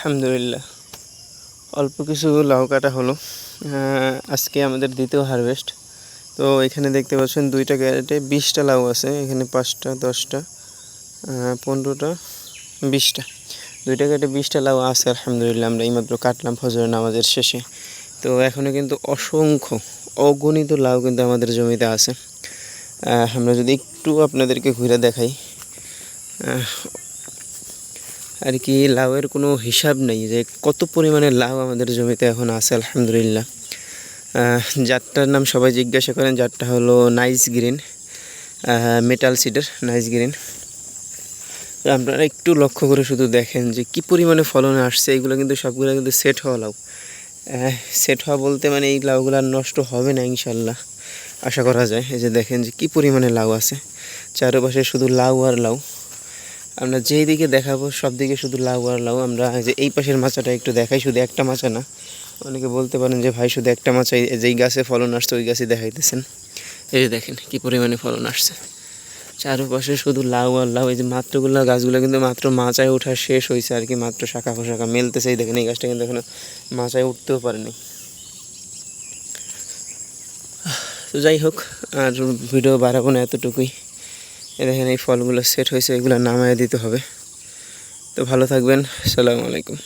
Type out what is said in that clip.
আলহামদুলিল্লাহ। অল্প কিছু লাউ কাটা হলো আজকে আমাদের দ্বিতীয় হারভেস্ট তো এখানে দেখতে পাচ্ছেন দুইটা ক্যারেটে বিশটা লাউ আছে। এখানে পাঁচটা, দশটা পনেরোটা, বিশটা। দুইটা ক্যারেটে বিশটা লাউ আছে, আলহামদুলিল্লাহ। আমরা এইমাত্র কাটলাম ফজরের নামাজের শেষে। তো এখনও কিন্তু অসংখ্য অগণিত লাউ কিন্তু আমাদের জমিতে আছে। আমরা যদি একটু আপনাদেরকে ঘুরে দেখাই। আর কি, লাউয়ের কোনো হিসাব নেই যে কত পরিমাণে লাউ আমাদের জমিতে এখন আছে, আলহামদুলিল্লাহ। জাতটার নাম সবাই জিজ্ঞাসা করেন, জাতটা হলো nice green metal cedar, nice green. আপনারা একটু লক্ষ্য করে শুধু দেখেন যে কি পরিমাণে ফলন আসছে এইগুলো কিন্তু সবগুলো কিন্তু সেট হওয়া লাউ। সেট হওয়া বলতে মানে এই লাউগুলো আর নষ্ট হবে না ইনশাল্লাহ আশা করা যায়। এই যে দেখেন যে কি পরিমাণে লাউ আছে। চারপাশে শুধু লাউ আর লাউ। আমরা যেই দিকে দেখাবো, সব দিকে শুধু লাউ আর লাউ। আমরা যে এই পাশের মাচাটা একটু দেখাই, শুধু একটা মাচা না। অনেকে বলতে পারেন যে, ভাই, শুধু একটা মাচাই যেই গাছে ফলন আসছে, ওই গাছে দেখাইতেছেন। এই যে দেখেন, কি পরিমাণে ফলন আসছে। চারপাশে শুধু লাউ আর লাউ, এই যে মাত্রগুলো, গাছগুলো কিন্তু মাত্র মাচায় ওঠা শেষ হয়েছে আর কি, মাত্র শাখা পোশাখা মেলতেছে। এই দেখেন, এই গাছটা কিন্তু এখনও মাচায় উঠতেও পারেনি। তো যাই হোক, আর ভিডিও বাড়াবো না এতটুকুই। এ দেখেন এই ফলগুলো সেট হয়েছে, এগুলো নামায় দিতে হবে। তো ভালো থাকবেন, সালামু আলাইকুম।